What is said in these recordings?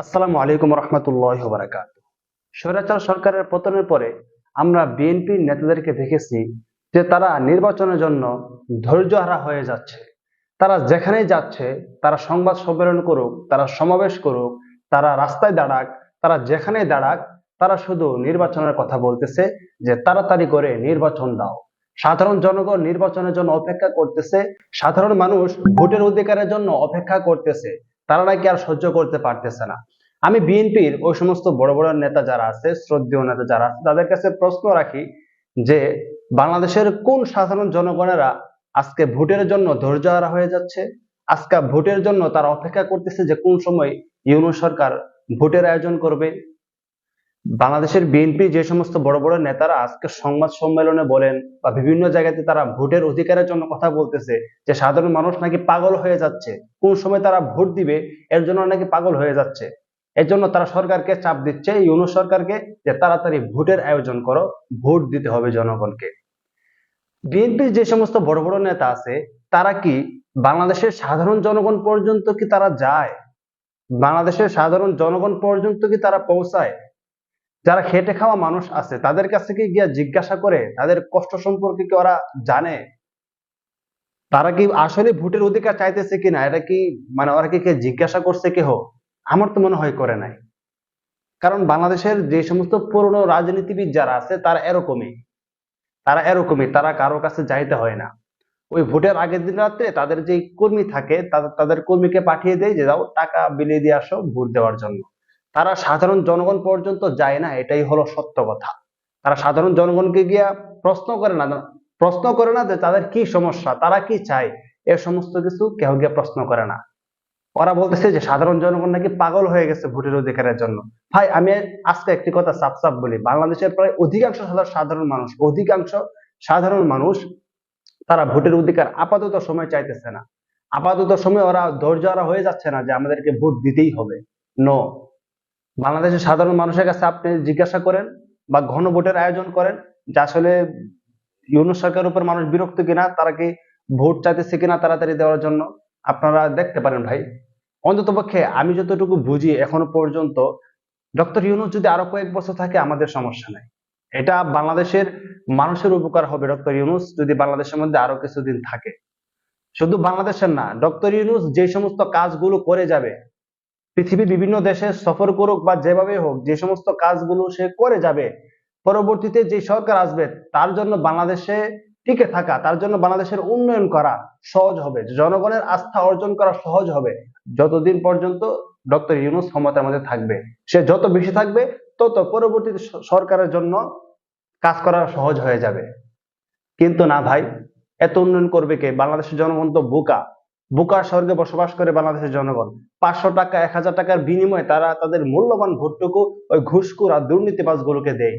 আসসালামু আলাইকুম রহমতুল্লাহ বারাকাত স্বৈরাচার সরকারের পতনের পরে আমরা বিএনপি নেতাদেরকে দেখেছি যে তারা নির্বাচনের জন্য ধৈর্যহারা হয়ে যাচ্ছে। তারা যেখানেই যাচ্ছে, তারা সংবাদ সম্মেলন করুক, তারা সমাবেশ করুক, তারা রাস্তায় দাঁড়াক, তারা যেখানেই দাঁড়াক, তারা শুধু নির্বাচনের কথা বলতেছে যে তাড়াতাড়ি করে নির্বাচন দাও। সাধারণ জনগণ নির্বাচনের জন্য অপেক্ষা করতেছে, সাধারণ মানুষ ভোটের অধিকারের জন্য অপেক্ষা করতেছে। তারা নাকি আর সহ্য করতে পারতেছে না। আমি বিএনপির ওই সমস্ত বড় বড় নেতা যারা আছে, শ্রদ্ধেয় নেতা যারা আছে, তাদের কাছে প্রশ্ন রাখি যে, বাংলাদেশের কোন সাধারণ জনগণেরা আজকে ভোটের জন্য ধৈর্য হারা হয়ে যাচ্ছে? আজকে ভোটের জন্য তারা অপেক্ষা করতেছে যে কোন সময় ইউনো সরকার ভোটের আয়োজন করবে? বাংলাদেশের বিএনপি যে সমস্ত বড় বড় নেতারা আজকে সংবাদ সম্মেলনে বলেন বা বিভিন্ন জায়গাতে তারা ভোটের অধিকারের জন্য কথা বলতেছে যে সাধারণ মানুষ নাকি পাগল হয়ে যাচ্ছে। কোন সময় তারা ভোট দিবে, এর জন্য নাকি পাগল হয়ে যাচ্ছে। এর জন্য তারা সরকারকে চাপ দিচ্ছে, ইউনুস সরকারকে যে তাড়াতাড়ি ভোটের আয়োজন করো, ভোট দিতে হবে জনগণকে। বিএনপির যে সমস্ত বড় বড় নেতা আছে, তারা কি বাংলাদেশের সাধারণ জনগণ পর্যন্ত কি তারা যায়? বাংলাদেশের সাধারণ জনগণ পর্যন্ত কি তারা পৌঁছায়? যারা খেটে খাওয়া মানুষ আছে, তাদের কাছে কি গিয়া জিজ্ঞাসা করে তাদের কষ্ট সম্পর্কে কি ওরা জানে? তারা কি আসলে ভোটের অধিকার চাইতেছে কিনা? এটা কি মানে ওরা কি কে জিজ্ঞাসা করছে কেহ? আমার তো মনে হয় করে নাই। কারণ বাংলাদেশের যে সমস্ত পুরনো রাজনীতিবিদ যারা আছে, তারা এরকমই। তারা এরকমই, তারা কারও কাছে যাইতে হয় না। ওই ভোটের আগের দিন রাত্রে তাদের যে কর্মী থাকে, তাদের তাদের কর্মীকে পাঠিয়ে দেয় যে, যাও টাকা বিলিয়ে দিয়ে আসো ভোট দেওয়ার জন্য। তারা সাধারণ জনগণ পর্যন্ত যায় না, এটাই হলো সত্য কথা। তারা সাধারণ জনগণকে গিয়া প্রশ্ন করে না, প্রশ্ন করে না যে তাদের কি সমস্যা, তারা কি চায়, এ সমস্ত কিছু কেউ গিয়ে প্রশ্ন করে না। ওরা বলতেছে যে সাধারণ জনগণ নাকি পাগল হয়ে গেছে ভোটের অধিকারের জন্য। ভাই, আমি আজকে একটি কথা সাপ সাপ বলি, বাংলাদেশের প্রায় অধিকাংশ সাধারণ- মানুষ, অধিকাংশ সাধারণ মানুষ তারা ভোটের অধিকার আপাতত সময় চাইতেছে না। আপাতত সময় ওরা ধৈর্যহারা হয়ে যাচ্ছে না যে আমাদেরকে ভোট দিতেই হবে। নো বাংলাদেশের সাধারণ মানুষের কাছে আপনি জিজ্ঞাসা করেন বা ঘন ভোটের আয়োজন করেন যে আসলে ইউনুস সরকারের উপর মানুষ বিরক্ত কিনা, তারা কি ভোট চাইতেছে কিনা তাড়াতাড়ি দেওয়ার জন্য আপনারা দেখতে পারেন ভাই। অন্তত পক্ষে আমি যতটুকু বুঝি এখনও পর্যন্ত ডক্টর ইউনুস যদি আরও কয়েক বছর থাকে, আমাদের সমস্যা নাই। এটা বাংলাদেশের মানুষের উপকার হবে ডক্টর ইউনুস যদি বাংলাদেশের মধ্যে আরও কিছুদিন থাকে। শুধু বাংলাদেশের না, ডক্টর ইউনুস যে সমস্ত কাজগুলো করে যাবে পৃথিবীর বিভিন্ন দেশে সফর করুক বা যেভাবে হোক, যে সমস্ত কাজগুলো সে করে যাবে, পরবর্তীতে যে সরকার আসবে, তার জন্য বাংলাদেশে টিকে থাকা, তার জন্য বাংলাদেশের উন্নয়ন করা সহজ হবে, জনগণের আস্থা অর্জন করা সহজ হবে। যতদিন পর্যন্ত ডক্টর ইউনুস ক্ষমতার মধ্যে থাকবে, সে যত বেশি থাকবে, তত পরবর্তীতে সরকারের জন্য কাজ করা সহজ হয়ে যাবে। কিন্তু না ভাই, এত উন্নয়ন করবে কে? বাংলাদেশের জনগণ তো বোকা। বোকার স্বর্গে বসবাস করে বাংলাদেশের জনগণ। পাঁচশো টাকা, এক হাজার টাকার বিনিময়ে তারা তাদের মূল্যবান ভোটটুকু ওই ঘুষখুর আর দুর্নীতিবাজ গুলোকে দেয়।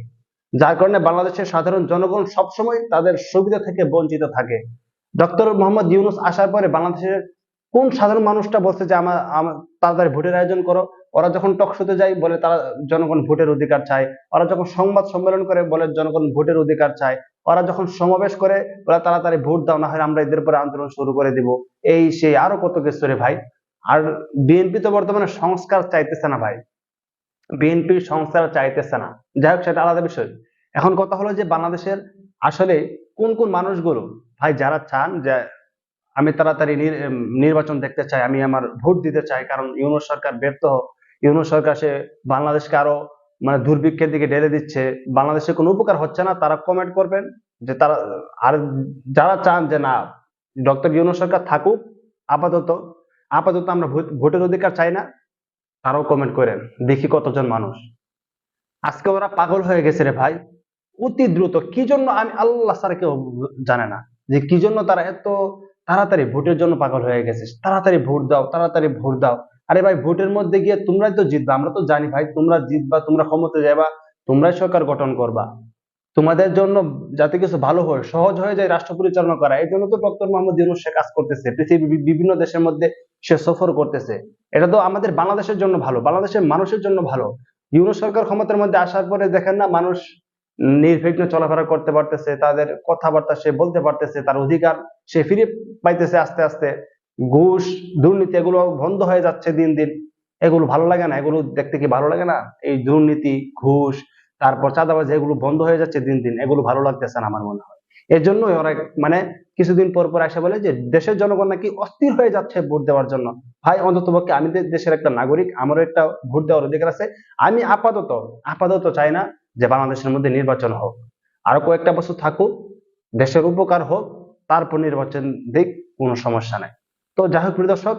যার কারণে বাংলাদেশের সাধারণ জনগণ সবসময় তাদের সুবিধা থেকে বঞ্চিত থাকে। ডক্টর মোহাম্মদ ইউনুস আসার পরে বাংলাদেশের কোন সাধারণ মানুষটা বলছে যে আমার তাড়াতাড়ি ভোটের আয়োজন করো? ওরা যখন টক শোতে যায়, বলে তারা জনগণ ভোটের অধিকার চায়। ওরা যখন সংবাদ সম্মেলন করে, বলে জনগণ ভোটের অধিকার চায়। ওরা যখন সমাবেশ করে, ওরা তাড়াতাড়ি ভোট দাও, না হয় আমরা এদের পরে আন্দোলন শুরু করে দিব। এই সেই আরও কত কিছু রে ভাই। আর বিএনপি তো বর্তমানে সংস্কার চাইতেছে না ভাই। বিএনপি সংস্কার চাইতেছে না। যাই হোক, সেটা আলাদা বিষয়। এখন কথা হলো যে বাংলাদেশের আসলে কোন কোন মানুষগুলো, ভাই যারা চান যে আমি তাড়াতাড়ি নির্বাচন দেখতে চাই, আমি আমার ভোট দিতে চাই, কারণ ইউনুস সরকার ব্যর্থ হোক। ইউনুস সরকার সে বাংলাদেশকে আরও মানে দুর্ভিক্ষের দিকে ঢেলে দিচ্ছে। বাংলাদেশে কোনো উপকার হচ্ছে না, তারা কমেন্ট করবেন যে তারা, আর যারা চান যে না, ডক্টর ইউনুস সরকার থাকুক, আপাতত আপাতত আমরা ভোট- ভোটের অধিকার চাই না, তারাও কমেন্ট করেন, দেখি কতজন মানুষ। আজকে ওরা পাগল হয়ে গেছে রে ভাই। অতি দ্রুত, কি জন্য আমি আল্লাহ স্যার কেউ জানে না, যে কি জন্য তারা এত তাড়াতাড়ি ভোটের জন্য পাগল হয়ে গেছে তাড়াতাড়ি ভোট দাও, তাড়াতাড়ি ভোট দাও। আরে ভাই, ভোটের মধ্যে গিয়ে তোমরাই তো জিতবা। আমরা তো জানি ভাই, তোমরা জিতবা, তোমরা ক্ষমতা যাবা তোমরাই সরকার গঠন করবা। তোমাদের জন্য যাতে কিছু ভালো হয়, সহজ হয়ে যায় রাষ্ট্র পরিচালনা করা, এই জন্য তো ডক্টর মোহাম্মদ ইউনুস সে কাজ করতেছে। পৃথিবীর বিভিন্ন দেশের মধ্যে সে সফর করতেছে। এটা তো আমাদের বাংলাদেশের জন্য ভালো, বাংলাদেশের মানুষের জন্য ভালো। ইউনুস সরকার ক্ষমতার মধ্যে আসার পরে দেখেন না, মানুষ নির্বিঘ্নে চলাফেরা করতে পারতেছে, তাদের কথাবার্তা সে বলতে পারতেছে, তার অধিকার সে ফিরে পাইতেছে আস্তে আস্তে। ঘুষ, দুর্নীতি এগুলো বন্ধ হয়ে যাচ্ছে দিন দিন। এগুলো ভালো লাগে না? এগুলো দেখতে কি ভালো লাগে না? এই দুর্নীতি, ঘুষ, তারপর চাঁদাবাজি এগুলো বন্ধ হয়ে যাচ্ছে দিন দিন। এগুলো ভালো লাগতেছে না আমার মনে হয়। এর জন্য ওরা মানে কিছুদিন পর পর এসে বলে যে, দেশের জনগণ নাকি অস্থির হয়ে যাচ্ছে ভোট দেওয়ার জন্য। ভাই অন্তত পক্ষে আমি দেশের একটা নাগরিক, আমারও একটা ভোট দেওয়ার অধিকার আছে। আমি আপাতত আপাতত চাই না যে বাংলাদেশের মধ্যে নির্বাচন হোক। আরও কয়েকটা বছর থাকুক, দেশের উপকার হোক, তারপর নির্বাচন দিক, কোনো সমস্যা নাই। তো যাই হোক দর্শক,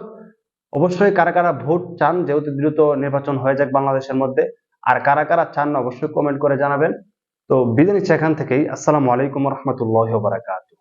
অবশ্যই কারা কারা ভোট চান, যেহেতু দ্রুত নির্বাচন হয়ে যাক বাংলাদেশের মধ্যে, আর কারা কারা চান, অবশ্যই কমেন্ট করে জানাবেন। তো বিদায় নিচ্ছি এখান থেকেই। আসসালামু আলাইকুম রহমতুল্লাহ বারাকাতুহ।